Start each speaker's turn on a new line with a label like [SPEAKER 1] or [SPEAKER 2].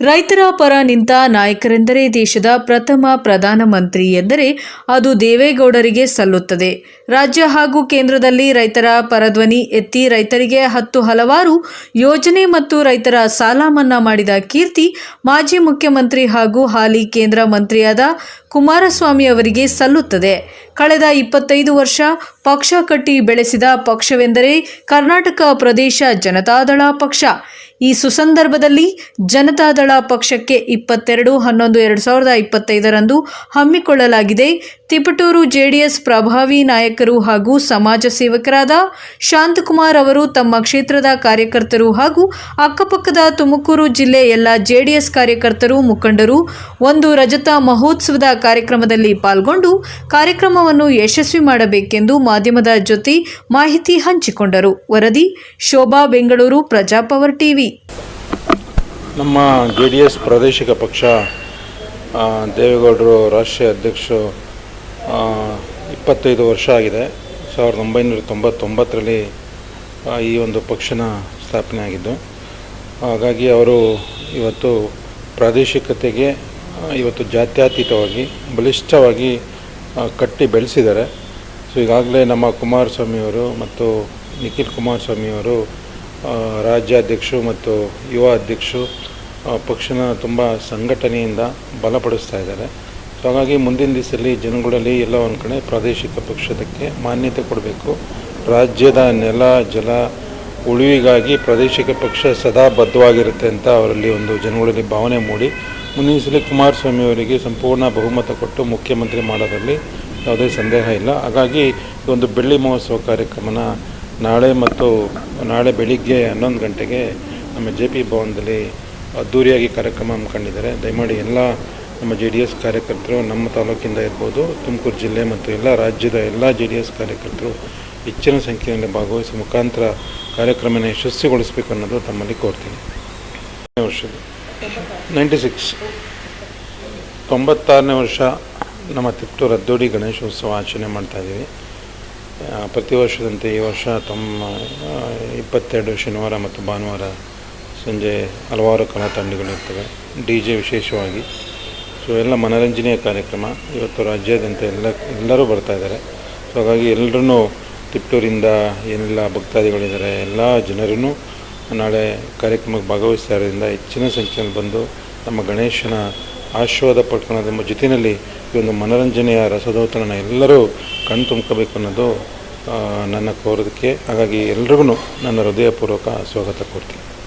[SPEAKER 1] ರೈತರ ಪರ ನಿಂತ ನಾಯಕರೆಂದರೆ ದೇಶದ ಪ್ರಥಮ ಪ್ರಧಾನಮಂತ್ರಿ ಎಂದರೆ ಅದು ದೇವೇಗೌಡರಿಗೆ ಸಲ್ಲುತ್ತದೆ. ರಾಜ್ಯ ಹಾಗೂ ಕೇಂದ್ರದಲ್ಲಿ ರೈತರ ಪರಧ್ವನಿ ಎತ್ತಿ ರೈತರಿಗೆ ಹತ್ತು ಹಲವಾರು ಯೋಜನೆ ಮತ್ತು ರೈತರ ಸಾಲ ಮನ್ನಾ ಮಾಡಿದ ಕೀರ್ತಿ ಮಾಜಿ ಮುಖ್ಯಮಂತ್ರಿ ಹಾಗೂ ಹಾಲಿ ಕೇಂದ್ರ ಮಂತ್ರಿಯಾದ ಕುಮಾರಸ್ವಾಮಿ ಅವರಿಗೆ ಸಲ್ಲುತ್ತದೆ. ಕಳೆದ ಇಪ್ಪತ್ತೈದು ವರ್ಷ ಪಕ್ಷ ಕಟ್ಟಿ ಬೆಳೆಸಿದ ಪಕ್ಷವೆಂದರೆ ಕರ್ನಾಟಕ ಪ್ರದೇಶ ಜನತಾದಳ ಪಕ್ಷ. ಈ ಸುಸಂದರ್ಭದಲ್ಲಿ ಜನತಾದಳ ಪಕ್ಷಕ್ಕೆ ಇಪ್ಪತ್ತೆರಡು, ಹನ್ನೊಂದು, ಎರಡು ಸಾವಿರದ ಇಪ್ಪತ್ತೈದರಂದು ಹಮ್ಮಿಕೊಳ್ಳಲಾಗಿದೆ. ತಿಪಟೂರು ಜೆಡಿಎಸ್ ಪ್ರಭಾವಿ ನಾಯಕರು ಹಾಗೂ ಸಮಾಜ ಸೇವಕರಾದ ಶಾಂತಕುಮಾರ್ ಅವರು ತಮ್ಮ ಕ್ಷೇತ್ರದ ಕಾರ್ಯಕರ್ತರು ಹಾಗೂ ಅಕ್ಕಪಕ್ಕದ ತುಮಕೂರು ಜಿಲ್ಲೆ ಎಲ್ಲ ಜೆಡಿಎಸ್ ಕಾರ್ಯಕರ್ತರು, ಮುಖಂಡರು ಒಂದು ರಜತ ಮಹೋತ್ಸವದ ಕಾರ್ಯಕ್ರಮದಲ್ಲಿ ಪಾಲ್ಗೊಂಡು ಕಾರ್ಯಕ್ರಮವನ್ನು ಯಶಸ್ವಿ ಮಾಡಬೇಕೆಂದು ಮಾಧ್ಯಮದ ಜೊತೆ ಮಾಹಿತಿ ಹಂಚಿಕೊಂಡರು. ವರದಿ, ಶೋಭಾ ಬೆಂಗಳೂರು ಪ್ರಜಾಪವರ್ ಟಿವಿ.
[SPEAKER 2] ನಮ್ಮ ಜೆ ಡಿ ಎಸ್ ಪ್ರಾದೇಶಿಕ ಪಕ್ಷ ದೇವೇಗೌಡರು ರಾಷ್ಟ್ರೀಯ ಅಧ್ಯಕ್ಷರು ಇಪ್ಪತ್ತೈದು ವರ್ಷ ಆಗಿದೆ. ಸಾವಿರದ ಒಂಬೈನೂರ ತೊಂಬತ್ತೊಂಬತ್ತರಲ್ಲಿ ಈ ಒಂದು ಪಕ್ಷನ ಸ್ಥಾಪನೆ ಆಗಿದ್ದು, ಹಾಗಾಗಿ ಅವರು ಇವತ್ತು ಪ್ರಾದೇಶಿಕತೆಗೆ, ಇವತ್ತು ಜಾತ್ಯತೀತವಾಗಿ, ಬಲಿಷ್ಠವಾಗಿ ಕಟ್ಟಿ ಬೆಳೆಸಿದ್ದಾರೆ. ಸೊ, ಈಗಾಗಲೇ ನಮ್ಮ ಕುಮಾರಸ್ವಾಮಿಯವರು ಮತ್ತು ನಿಖಿಲ್ ಕುಮಾರಸ್ವಾಮಿಯವರು ರಾಜ್ಯಾಧ್ಯಕ್ಷರು ಮತ್ತು ಯುವ ಅಧ್ಯಕ್ಷರು ಪಕ್ಷನ ತುಂಬ ಸಂಘಟನೆಯಿಂದ ಬಲಪಡಿಸ್ತಾ ಇದ್ದಾರೆ. ಸೊ ಹಾಗಾಗಿ ಮುಂದಿನ ದಿವಸದಲ್ಲಿ ಜನಗಳಲ್ಲಿ ಎಲ್ಲ ಒಂದು ಕಡೆ ಪ್ರಾದೇಶಿಕ ಪಕ್ಷದಕ್ಕೆ ಮಾನ್ಯತೆ ಕೊಡಬೇಕು. ರಾಜ್ಯದ ನೆಲ, ಜಲ ಉಳಿವಿಗಾಗಿ ಪ್ರಾದೇಶಿಕ ಪಕ್ಷ ಸದಾ ಬದ್ಧವಾಗಿರುತ್ತೆ ಅಂತ ಅವರಲ್ಲಿ ಒಂದು ಜನಗಳಲ್ಲಿ ಭಾವನೆ ಮೂಡಿ. ಮುಂದಿನ ಸಲ ಕುಮಾರಸ್ವಾಮಿ ಅವರಿಗೆ ಸಂಪೂರ್ಣ ಬಹುಮತ ಕೊಟ್ಟು ಮುಖ್ಯಮಂತ್ರಿ ಮಾಡೋದರಲ್ಲಿ ಯಾವುದೇ ಸಂದೇಹ ಇಲ್ಲ. ಹಾಗಾಗಿ ಒಂದು ಬೆಳ್ಳಿ ಮಹೋತ್ಸವ ಕಾರ್ಯಕ್ರಮನ ನಾಳೆ ಮತ್ತು ನಾಳೆ ಬೆಳಿಗ್ಗೆ ಹನ್ನೊಂದು ಗಂಟೆಗೆ ನಮ್ಮ ಜೆ ಪಿ ಭವನದಲ್ಲಿ ಅದ್ಧೂರಿಯಾಗಿ ಕಾರ್ಯಕ್ರಮ ಹಮ್ಮಿಕೊಂಡಿದ್ದಾರೆ. ದಯಮಾಡಿ ಎಲ್ಲ ನಮ್ಮ ಜೆ ಡಿ ಎಸ್ ಕಾರ್ಯಕರ್ತರು ನಮ್ಮ ತಾಲೂಕಿಂದ ಇರ್ಬೋದು, ತುಮಕೂರು ಜಿಲ್ಲೆ ಮತ್ತು ಎಲ್ಲ ರಾಜ್ಯದ ಎಲ್ಲ ಜೆ ಡಿ ಎಸ್ ಕಾರ್ಯಕರ್ತರು ಹೆಚ್ಚಿನ ಸಂಖ್ಯೆಯಲ್ಲಿ ಭಾಗವಹಿಸಿ ಮುಖಾಂತರ ಕಾರ್ಯಕ್ರಮನ ಯಶಸ್ವಿಗೊಳಿಸಬೇಕು ಅನ್ನೋದು ತಮ್ಮಲ್ಲಿ ಕೋರ್ತೀನಿ. ವರ್ಷದ ನೈಂಟಿ ಸಿಕ್ಸ್. ತೊಂಬತ್ತಾರನೇ ವರ್ಷ ನಮ್ಮ ತಿಪ್ಟೂರು ಅದ್ದೂರಿ ಗಣೇಶೋತ್ಸವ ಆಚರಣೆ ಮಾಡ್ತಾಯಿದ್ದೀವಿ ಪ್ರತಿ ವರ್ಷದಂತೆ ಈ ವರ್ಷ ತಮ್ಮ ಇಪ್ಪತ್ತೆರಡು ಶನಿವಾರ ಮತ್ತು ಭಾನುವಾರ ಸಂಜೆ ಹಲವಾರು ಕಲಾ ತಂಡಗಳಿರ್ತವೆ ಡಿ ಜೆ ವಿಶೇಷವಾಗಿ. ಸೊ ಎಲ್ಲ ಮನರಂಜನೆಯ ಕಾರ್ಯಕ್ರಮ ಇವತ್ತು ರಾಜ್ಯಾದ್ಯಂತ ಎಲ್ಲ, ಎಲ್ಲರೂ ಬರ್ತಾ ಇದ್ದಾರೆ. ಸೊ ಹಾಗಾಗಿ ಎಲ್ಲರೂ ತಿಪ್ಟೂರಿಂದ ಏನೆಲ್ಲ ಭಕ್ತಾದಿಗಳಿದ್ದಾರೆ, ಎಲ್ಲ ಜನರೂ ನಾಳೆ ಕಾರ್ಯಕ್ರಮಕ್ಕೆ ಭಾಗವಹಿಸ್ತಾ ಇರೋದ್ರಿಂದ ಹೆಚ್ಚಿನ ಸಂಖ್ಯೆಯಲ್ಲಿ ಬಂದು ನಮ್ಮ ಗಣೇಶನ ಆಶೀರ್ವಾದ ನಮ್ಮ ಜೊತೆಯಲ್ಲಿ ಈ ಒಂದು ಮನೋರಂಜನೆಯ ರಸದೌತಣನ ಎಲ್ಲರೂ ಕಣ್ ತುಂಬ್ಕೋಬೇಕು ಅನ್ನೋದು ನನ್ನ ಕೋರೋದಕ್ಕೆ. ಹಾಗಾಗಿ ಎಲ್ರಿಗೂ ನನ್ನ ಹೃದಯಪೂರ್ವಕ ಸ್ವಾಗತ ಕೊಡ್ತೀನಿ